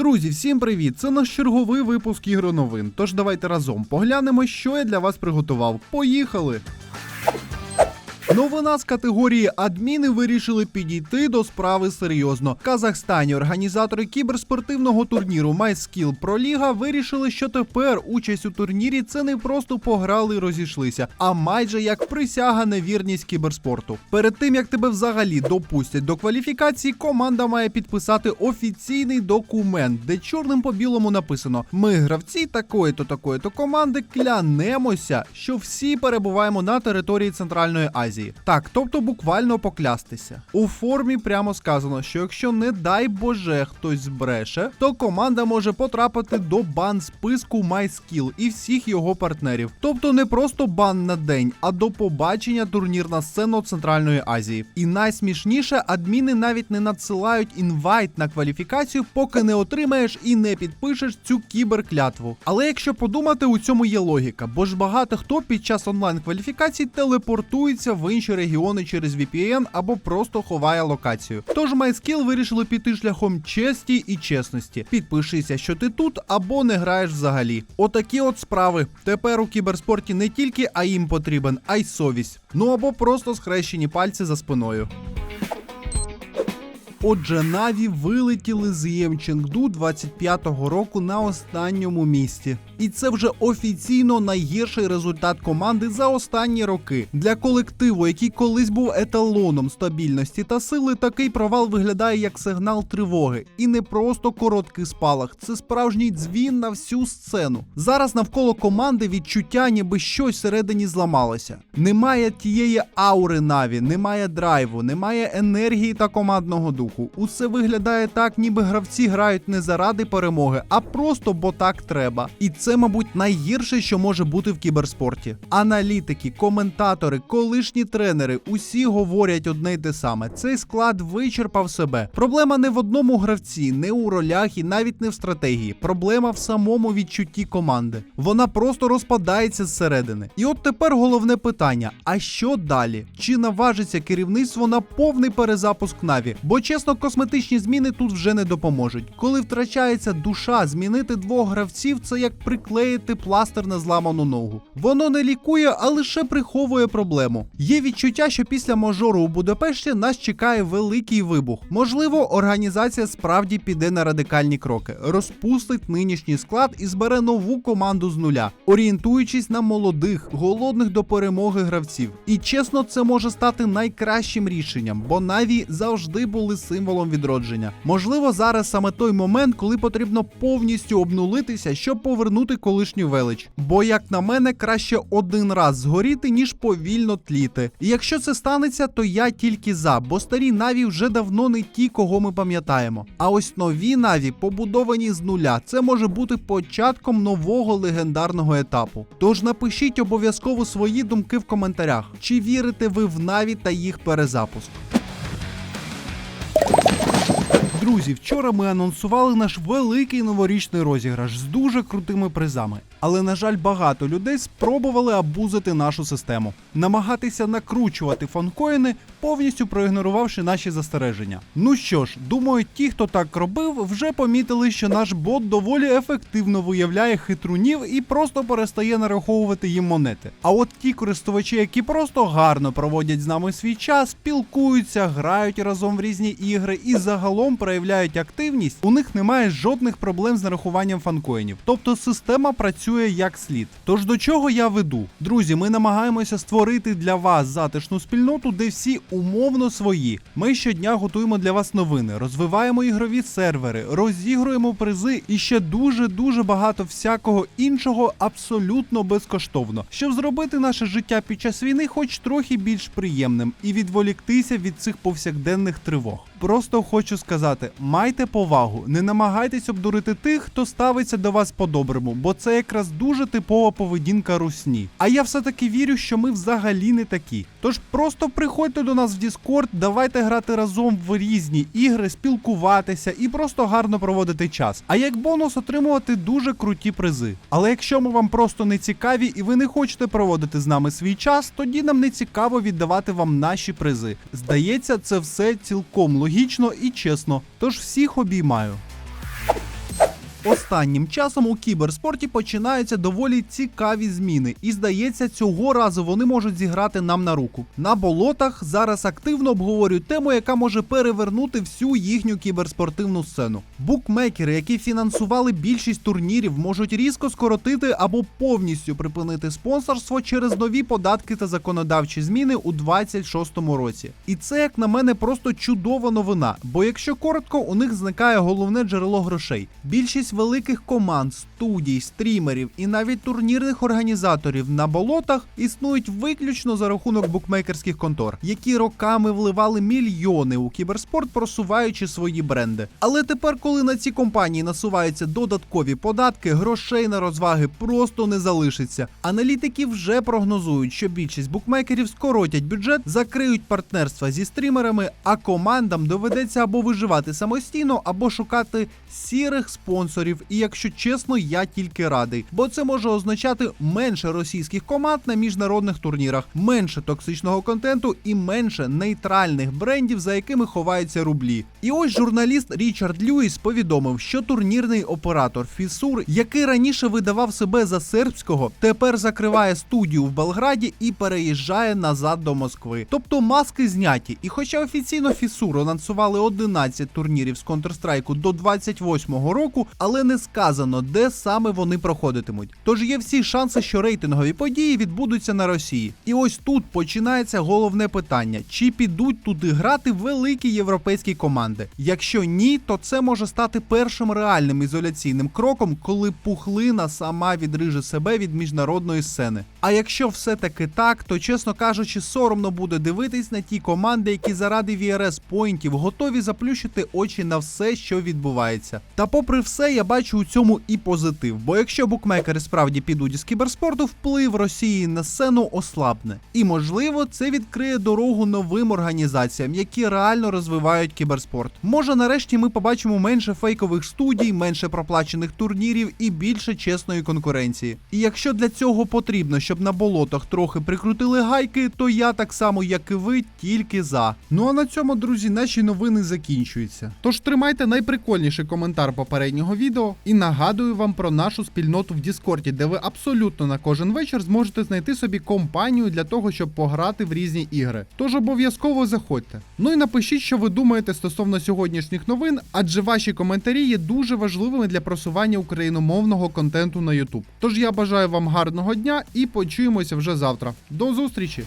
Друзі, всім привіт! Це наш черговий випуск ігроновин. Тож давайте разом поглянемо, що я для вас приготував. Поїхали! Новина з категорії адміни вирішили підійти до справи серйозно. В Казахстані організатори кіберспортивного турніру MySkill Pro Liga вирішили, що тепер участь у турнірі це не просто пограли і розійшлися, а майже як присяга на вірність кіберспорту. Перед тим як тебе взагалі допустять до кваліфікації, команда має підписати офіційний документ, де чорним по білому написано: Ми гравці такої-то такої-то команди клянемося, що всі перебуваємо на території Центральної Азії. Так, тобто буквально поклястися. У формі прямо сказано, що якщо не дай Боже хтось збреше, то команда може потрапити до бан списку MySkill і всіх його партнерів. Тобто не просто бан на день, а до побачення турнірна сцена Центральної Азії. І найсмішніше, адміни навіть не надсилають інвайт на кваліфікацію, поки не отримаєш і не підпишеш цю кіберклятву. Але якщо подумати, у цьому є логіка, бо ж багато хто під час онлайн кваліфікацій телепортується в інші регіони через VPN або просто ховає локацію. Тож MySkill вирішили піти шляхом честі і чесності. Підпишися, що ти тут або не граєш взагалі. Отакі от справи. Тепер у кіберспорті не тільки АІМ потрібен, а й совість. Ну або просто схрещені пальці за спиною. Отже, Наві вилетіли з Ємчингду 25-го року на останньому місці. І це вже офіційно найгірший результат команди за останні роки. Для колективу, який колись був еталоном стабільності та сили, такий провал виглядає як сигнал тривоги. І не просто короткий спалах, це справжній дзвін на всю сцену. Зараз навколо команди відчуття, ніби щось всередині зламалося. Немає тієї аури Наві, немає драйву, немає енергії та командного духу. Усе виглядає так, ніби гравці грають не заради перемоги, а просто бо так треба. І це, мабуть, найгірше, що може бути в кіберспорті. Аналітики, коментатори, колишні тренери усі говорять одне й те саме. Цей склад вичерпав себе. Проблема не в одному гравці, не у ролях і навіть не в стратегії. Проблема в самому відчутті команди. Вона просто розпадається зсередини. І от тепер головне питання: а що далі? Чи наважиться керівництво на повний перезапуск Наві? Бо чесно, косметичні зміни тут вже не допоможуть. Коли втрачається душа, змінити двох гравців це як приклеїти пластир на зламану ногу. Воно не лікує, а лише приховує проблему. Є відчуття, що після мажору у Будапешті нас чекає великий вибух. Можливо, організація справді піде на радикальні кроки, розпустить нинішній склад і збере нову команду з нуля, орієнтуючись на молодих, голодних до перемоги гравців. І чесно, це може стати найкращим рішенням, бо Наві завжди були символом відродження. Можливо, зараз саме той момент, коли потрібно повністю обнулитися, щоб повернути колишню велич. Бо, як на мене, краще один раз згоріти, ніж повільно тліти. І якщо це станеться, то я тільки за, бо старі наві вже давно не ті, кого ми пам'ятаємо. А ось нові наві, побудовані з нуля, це може бути початком нового легендарного етапу. Тож напишіть обов'язково свої думки в коментарях, чи вірите ви в наві та їх перезапуск. Друзі, вчора ми анонсували наш великий новорічний розіграш з дуже крутими призами. Але, на жаль, багато людей спробували абузити нашу систему, намагатися накручувати фанкоїни, повністю проігнорувавши наші застереження. Ну що ж, думаю, ті, хто так робив, вже помітили, що наш бот доволі ефективно виявляє хитрунів і просто перестає нараховувати їм монети. А от ті користувачі, які просто гарно проводять з нами свій час, спілкуються, грають разом в різні ігри і загалом проявляють активність, у них немає жодних проблем з нарахуванням фанкоїнів. Тобто система працює як слід. Тож до чого я веду? Друзі, ми намагаємося створити для вас затишну спільноту, де всі умовно свої. Ми щодня готуємо для вас новини, розвиваємо ігрові сервери, розігруємо призи і ще дуже дуже багато всякого іншого абсолютно безкоштовно, щоб зробити наше життя під час війни, хоч трохи більш приємним, і відволіктися від цих повсякденних тривог. Просто хочу сказати: майте повагу, не намагайтесь обдурити тих, хто ставиться до вас по-доброму, бо це якраз дуже типова поведінка русні. А я все-таки вірю, що ми взагалі не такі. Тож просто приходьте до нас в Discord, давайте грати разом в різні ігри, спілкуватися і просто гарно проводити час. А як бонус отримувати дуже круті призи. Але якщо ми вам просто не цікаві і ви не хочете проводити з нами свій час, тоді нам не цікаво віддавати вам наші призи. Здається, це все цілком логічно і чесно. Тож всіх обіймаю. Останнім часом у кіберспорті починаються доволі цікаві зміни, і здається, цього разу вони можуть зіграти нам на руку. На болотах зараз активно обговорюють тему, яка може перевернути всю їхню кіберспортивну сцену. Букмекери, які фінансували більшість турнірів, можуть різко скоротити або повністю припинити спонсорство через нові податки та законодавчі зміни у 26-му році. І це, як на мене, просто чудова новина. Бо якщо коротко, у них зникає головне джерело грошей. Більшість великих команд, студій, стрімерів і навіть турнірних організаторів на болотах існують виключно за рахунок букмекерських контор, які роками вливали мільйони у кіберспорт, просуваючи свої бренди. Але тепер, коли на ці компанії насуваються додаткові податки, грошей на розваги просто не залишиться. Аналітики вже прогнозують, що більшість букмекерів скоротять бюджет, закриють партнерства зі стрімерами, а командам доведеться або виживати самостійно, або шукати сірих спонсорів. І якщо чесно, я тільки радий, бо це може означати менше російських команд на міжнародних турнірах, менше токсичного контенту і менше нейтральних брендів, за якими ховаються рублі. І ось журналіст Річард Льюіс повідомив, що турнірний оператор Фісур, який раніше видавав себе за сербського, тепер закриває студію в Белграді і переїжджає назад до Москви. Тобто маски зняті. І хоча офіційно Фісур анонсували 11 турнірів з Counter-Strike до 28-го року, але не сказано, де саме вони проходитимуть. Тож є всі шанси, що рейтингові події відбудуться на Росії. І ось тут починається головне питання: чи підуть туди грати великі європейські команди? Якщо ні, то це може стати першим реальним ізоляційним кроком, коли пухлина сама відриже себе від міжнародної сцени. А якщо все таки так, то чесно кажучи, соромно буде дивитись на ті команди, які заради VRS поінтів готові заплющити очі на все, що відбувається. Та попри все, я бачу у цьому і позитив, бо якщо букмекери справді підуть із кіберспорту, вплив Росії на сцену ослабне. І можливо, це відкриє дорогу новим організаціям, які реально розвивають кіберспорт. Може, нарешті ми побачимо менше фейкових студій, менше проплачених турнірів і більше чесної конкуренції. І якщо для цього потрібно, щоб на болотах трохи прикрутили гайки, то я так само, як і ви, тільки за. Ну а на цьому, друзі, наші новини закінчуються. Тож тримайте найприкольніший коментар попереднього відео і нагадую вам про нашу спільноту в Діскорді, де ви абсолютно на кожен вечір зможете знайти собі компанію для того, щоб пограти в різні ігри. Тож обов'язково заходьте. Ну і напишіть, що ви думаєте стосовно сьогоднішніх новин, адже ваші коментарі є дуже важливими для просування україномовного контенту на YouTube. Тож я бажаю вам гарного дня і почуємося вже завтра. До зустрічі!